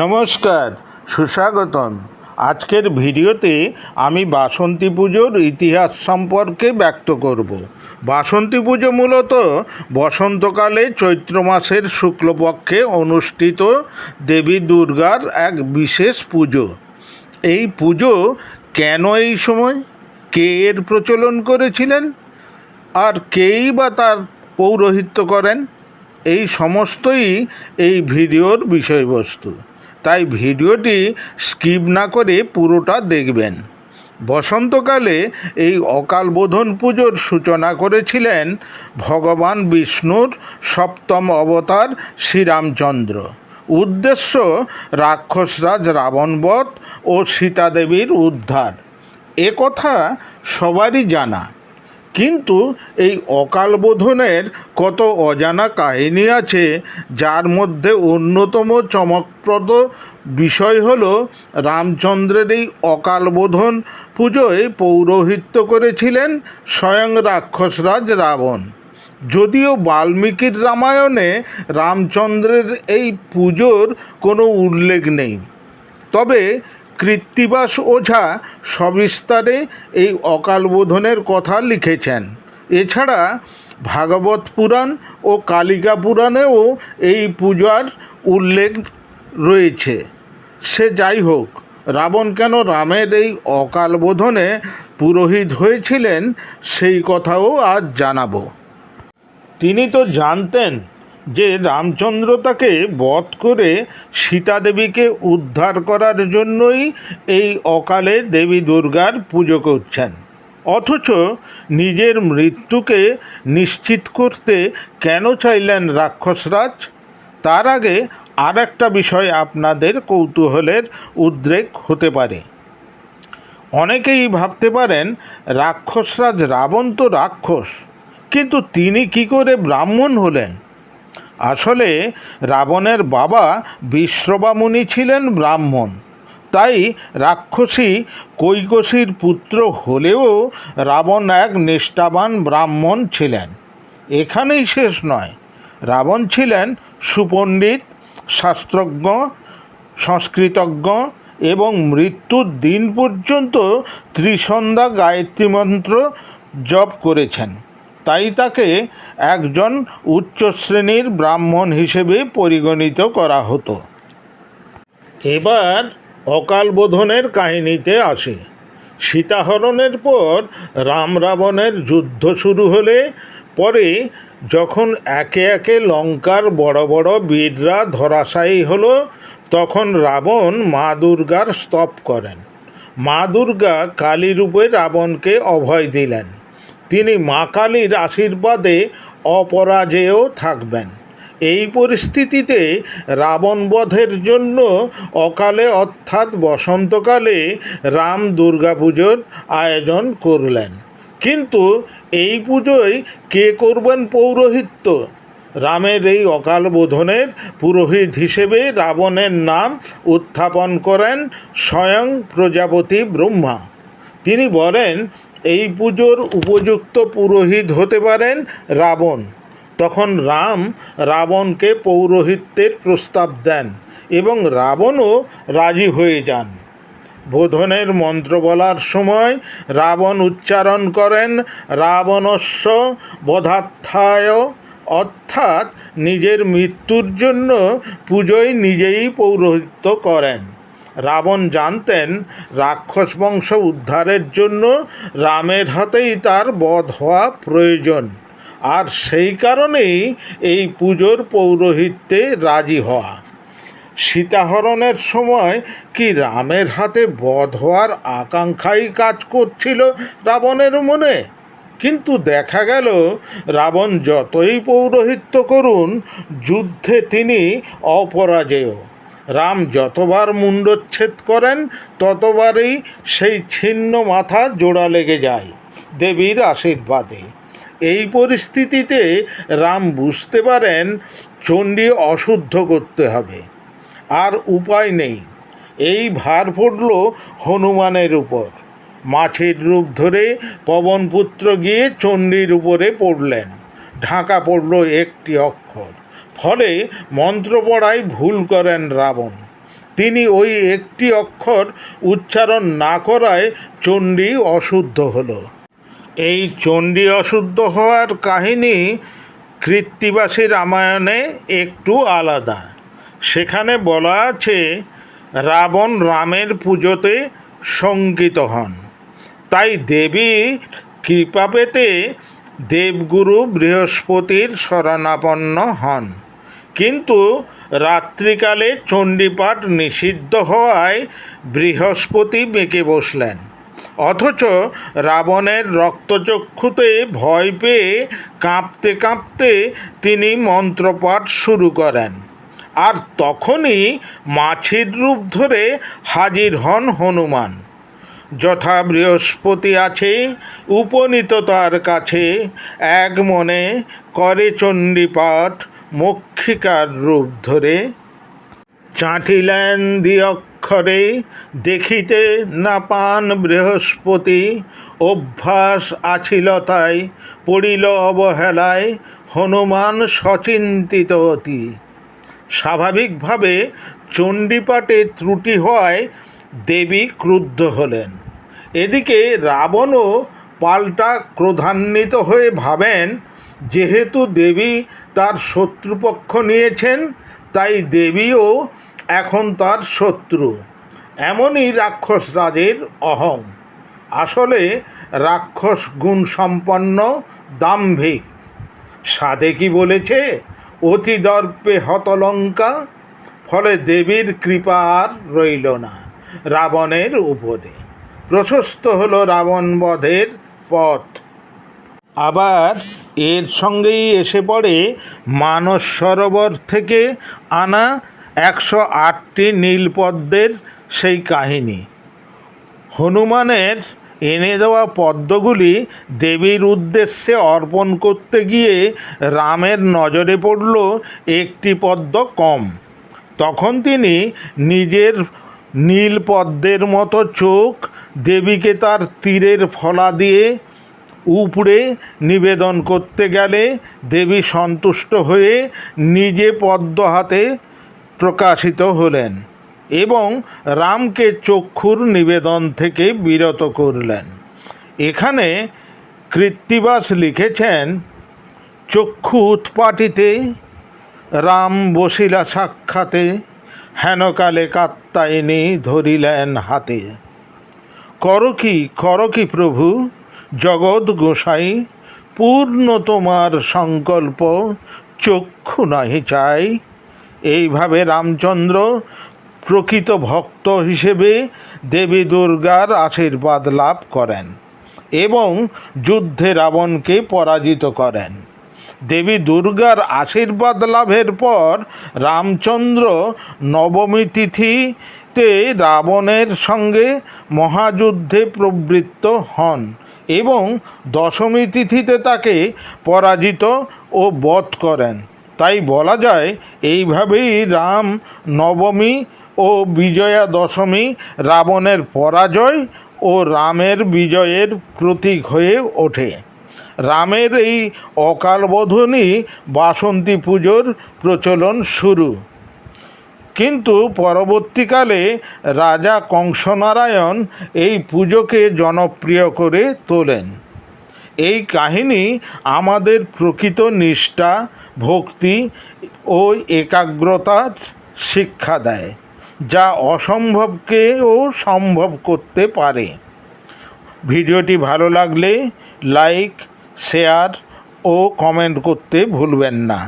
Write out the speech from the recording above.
নমস্কার, সুস্বাগতম। আজকের ভিডিওতে আমি বাসন্তী পুজোর ইতিহাস সম্পর্কে ব্যক্ত করব। বাসন্তী পুজো মূলত বসন্তকালে চৈত্র মাসের শুক্লপক্ষে অনুষ্ঠিত দেবী দুর্গার এক বিশেষ পুজো। এই পুজো কেন এই সময়? কে এর প্রচলন করেছিলেন? আর কেই বা তার পৌরোহিত্য করেন? এই সমস্তই এই ভিডিওর বিষয়বস্তু। তাই ভিডিওটি স্কিপ না করে পুরোটা দেখবেন। বসন্তকালে এই অকাল বোধন পুজোর সূচনা করেছিলেন ভগবান বিষ্ণুর সপ্তম অবতার শ্রীরামচন্দ্র। উদ্দেশ্য রাক্ষসরাজ রাবণবধ ও সীতাদেবীর উদ্ধার। এ কথা সবারই জানা। কিন্তু এই অকালবোধনের কত অজানা কাহিনী আছে, যার মধ্যে অন্যতম চমকপ্রদ বিষয় হল রামচন্দ্রের এই অকালবোধন পুজোয় পৌরোহিত্য করেছিলেন স্বয়ং রাক্ষসরাজ রাবণ। যদিও বাল্মীকির রামায়ণে রামচন্দ্রের এই পুজোর কোনো উল্লেখ নেই। তবে কৃত্তিবাস ওঝা সবিস্তারে এই অকালবোধনের কথা লিখেছেন। এছাড়া ভাগবত পুরাণ ও কালিকা পুরাণেও এই পূজার উল্লেখ রয়েছে। সে যাই হোক, রাবণ কেন রামের এই অকালবোধনে পুরোহিত হয়েছিলেন সেই কথাও আজ জানাব। তিনি তো জানতেন যে রামচন্দ্র তাকে বধ করে সীতা দেবীকে উদ্ধার করার জন্যই এই অকালে দেবী দুর্গার পুজো করছেন। অথচ নিজের মৃত্যুকে নিশ্চিত করতে কেন চাইলেন রাক্ষসরাজ? তার আগে আর একটা বিষয় আপনাদের কৌতূহলের উদ্রেক হতে পারে। অনেকেই ভাবতে পারেন, রাক্ষসরাজ রাবণ তো রাক্ষস, কিন্তু তিনি কি করে ব্রাহ্মণ হলেন? আসলে রাবণের বাবা বিশ্রবামুনি ছিলেন ব্রাহ্মণ। তাই রাক্ষসী কৈকসীর পুত্র হলেও রাবণ এক নিষ্ঠাবান ব্রাহ্মণ ছিলেন। এখানেই শেষ নয়। রাবণ ছিলেন সুপণ্ডিত, শাস্ত্রজ্ঞ, সংস্কৃতজ্ঞ এবং মৃত্যুর দিন পর্যন্ত ত্রিসন্ধ্যা গায়ত্রী মন্ত্র জপ করেছেন। তাই তাকে একজন উচ্চ শ্রেণির ব্রাহ্মণ হিসেবে পরিগণিত করা হতো। এবার অকাল বোধনের কাহিনীতে আসে। সীতাহরণের পর রাম রাবণের যুদ্ধ শুরু হলে পরে যখন একে একে লঙ্কার বড় বড় বীররা ধরাশায়ী হলো, তখন রাবণ মা দুর্গার স্তব করেন। মা দুর্গা কালীরূপে রাবণকে অভয় দিলেন। তিনি মা কালীর আশীর্বাদে অপরাজেয় থাকবেন। এই পরিস্থিতিতে রাবণ বধের জন্য অকালে অর্থাৎ বসন্তকালে রাম দুর্গাপুজোর আয়োজন করলেন। কিন্তু এই পুজোয় কে করবেন পৌরোহিত্য? রামের এই অকাল বোধনের পুরোহিত হিসেবে রাবণের নাম উত্থাপন করেন স্বয়ং প্রজাপতি ব্রহ্মা। তিনি বলেন এই পুজোর উপযুক্ত পুরোহিত হতে পারেন রাবণ। তখন রাম রাবণকে পৌরোহিত্যের প্রস্তাব দেন এবং রাবণও রাজি হয়ে যান। বোধনের মন্ত্র বলার সময় রাবণ উচ্চারণ করেন, রাবণস্য বধাত্থায় অর্থাৎ নিজের মৃত্যুর জন্য পুজোয় নিজেই পৌরোহিত্য করেন। রাবণ জানতেন রাক্ষস বংশ উদ্ধারের জন্য রামের হাতেই তার বধ হওয়া প্রয়োজন। আর সেই কারণেই এই পুজোর পৌরোহিত্যে রাজি হওয়া। সীতাহরণের সময় কি রামের হাতে বধ হওয়ার আকাঙ্ক্ষাই কাজ করছিল রাবণের মনে? কিন্তু দেখা গেল, রাবণ যতই পৌরোহিত্য করুন, যুদ্ধে তিনি অপরাজেয়। রাম যতবার মুণ্ডচ্ছেদ করেন, ততবারই সেই ছিন্ন মাথা জোড়া লেগে যায় দেবীর আশীর্বাদে। এই পরিস্থিতিতে রাম বুঝতে পারেন, চণ্ডী অশুদ্ধ করতে হবে। আর উপায় নেই। এই ভার পড়ল হনুমানের উপর। মাছের রূপ ধরে পবনপুত্র গিয়ে চণ্ডীর উপরে পড়লেন। ঢাকা পড়ল একটি অক্ষর। ফলে মন্ত্র পড়ায় ভুল করেন রাবণ। তিনি ওই একটি অক্ষর উচ্চারণ না করায় চণ্ডী অশুদ্ধ হল। এই চণ্ডী অশুদ্ধ হওয়ার কাহিনী কৃত্তিবাসী রামায়ণে একটু আলাদা। সেখানে বলা আছে, রাবণ রামের পুজোতে শঙ্কিত হন। তাই দেবী কৃপা পেতে দেবগুরু বৃহস্পতির শরণাপন্ন হন। কিন্তু রাত্রিকালে চণ্ডীপাঠ নিষিদ্ধ হওয়ায় বৃহস্পতি বেঁকে বসলেন। অথচ রাবণের রক্তচক্ষুতে ভয় পেয়ে কাঁপতে কাঁপতে তিনি মন্ত্রপাঠ শুরু করেন। আর তখনই মাছির রূপ ধরে হাজির হন হনুমান। যথা বৃহস্পতি আছে, উপনীত তার কাছে। এক মনে করে চণ্ডীপাঠ মক্ষিকার রূপ ধরে। চাটিলেন দি অক্ষরে, দেখিতে না পান বৃহস্পতি। অভ্যাস আছিল তাই, পড়িল অবহেলায়, হনুমান সচিন্তিত অতি। স্বাভাবিকভাবে চণ্ডীপাঠে ত্রুটি হওয়ায় দেবী ক্রুদ্ধ হলেন। এদিকে রাবণও পাল্টা ক্রোধান্বিত হয়ে ভাবেন, যেহেতু দেবী তার শত্রুপক্ষ নিয়েছেন, তাই দেবীও এখন তার শত্রু। এমনই রাক্ষস রাজের অহং। আসলে রাক্ষস গুণ সম্পন্ন দাম্ভিক। সাধে কি বলেছে? অতি দর্পে হতলঙ্কা, ফলে দেবীর কৃপা আর রইল না রাবণের উপরে। প্রশস্ত হলো রাবণ বধের পথ। আবার এর সঙ্গেই এসে পড়ে মানস সরোবর থেকে আনা একশো আটটি নীলপদ্মের সেই কাহিনী। হনুমানের এনে দেওয়া পদ্মগুলি দেবীর উদ্দেশ্যে অর্পণ করতে গিয়ে রামের নজরে পড়ল একটি পদ্ম কম। তখন তিনি নিজের নীল পদ্মের মতো চোখ দেবীকে তার তীরের ফলা দিয়ে উপড়ে নিবেদন করতে গেলে দেবী সন্তুষ্ট হয়ে নিজে পদ্ম হাতে প্রকাশিত হলেন এবং রামকে চক্ষুর নিবেদন থেকে বিরত করলেন। এখানে কৃত্তিবাস লিখেছেন, চক্ষু উৎপাটিতে, রাম বসিলা সাক্ষাতে হেনকালে কাত্তায়নি ধরিলেন হাতে। কর কি কর কি প্রভু, জগৎ গোসাই, পূর্ণ তোমার সংকল্প, চক্ষু নাহি চাই। এইভাবে রামচন্দ্র প্রকৃত ভক্ত হিসেবে দেবী দুর্গার আশীর্বাদ লাভ করেন এবং যুদ্ধে রাবণকে পরাজিত করেন। দেবী দুর্গার আশীর্বাদ লাভের পর রামচন্দ্র নবমী তিথিতে রাবণের সঙ্গে মহাযুদ্ধে প্রবৃত্ত হন এবং দশমী তিথিতে তাকে পরাজিত ও বধ করেন। তাই বলা যায়, এইভাবেই রাম নবমী ও বিজয়া দশমী রাবণের পরাজয় ও রামের বিজয়ের প্রতীক হয়ে ওঠে। রামের এই অকালবোধনই বাসন্তী পুজোর প্রচলন শুরু। কিন্তু পরবর্তীকালে রাজা কংসনারায়ণ এই পুজোকে জনপ্রিয় করে তোলেন। এই কাহিনী আমাদের প্রকৃত নিষ্ঠা, ভক্তি ও একাগ্রতার শিক্ষা দেয়, যা অসম্ভবকেও সম্ভব করতে পারে। ভিডিওটি ভালো লাগলে লাইক শেয়ার ও কমেন্ট করতে ভুলবেন না।